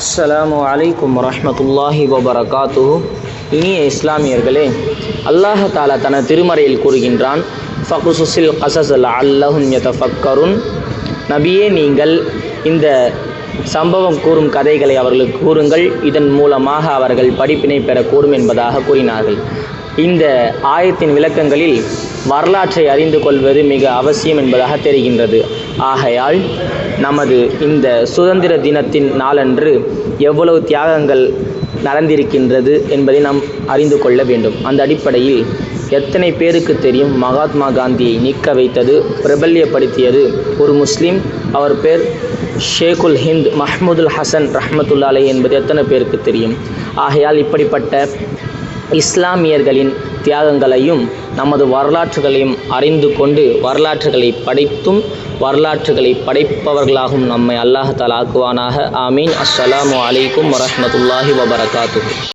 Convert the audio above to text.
அஸ்ஸலாமு அலைக்கும் வரமத்துல்லாஹி வபரகாத்து இனிய இஸ்லாமியர்களே அல்லாஹ் தாலா தன திருமறையில் கூறுகின்றான் ஃபகுசுசில் கசசல் அல்லஹும் யதஃபக்கருன். நபியே நீங்கள் இந்த சம்பவம் கூறும் கதைகளை அவர்களுக்கு கூறுங்கள். இதன் மூலமாக அவர்கள் படிப்பினை பெறக்கூடும் என்பதாக கூறினார்கள். இந்த ஆயத்தின் விளக்கங்களில் வரலாற்றை அறிந்து கொள்வது மிக அவசியம் என்பதாக தெரிகின்றது. ஆகையால் நமது இந்த சுதந்திர தினத்தின் நாளன்று எவ்வளவு தியாகங்கள் நடந்திருக்கின்றது என்பதை நாம் அறிந்து கொள்ள வேண்டும். அந்த அடிப்படையில் எத்தனை பேருக்கு தெரியும் மகாத்மா காந்தியை நிற்க வைத்தது பிரபல்யப்படுத்தியது? ஒரு முஸ்லீம் அவர் பேர் ஷேகுல் ஹிந்த் மஹ்மூதுல் ஹசன் ரஹமத்துல்லாலே என்பது எத்தனை பேருக்கு தெரியும்? ஆகையால் இப்படிப்பட்ட இஸ்லாமியர்களின் தியாகங்களையும் நமது வரலாற்றுகளையும் அறிந்து கொண்டு வரலாற்றுகளை படைத்தும் வரலாற்றுகளை படைப்பவர்களாகவும் நம்மை அல்லாஹ் ஆக்குவானாக. ஆமீன். அஸ்ஸலாமு அலைக்கும் வரமத்துல்லாஹி வபரகாத்து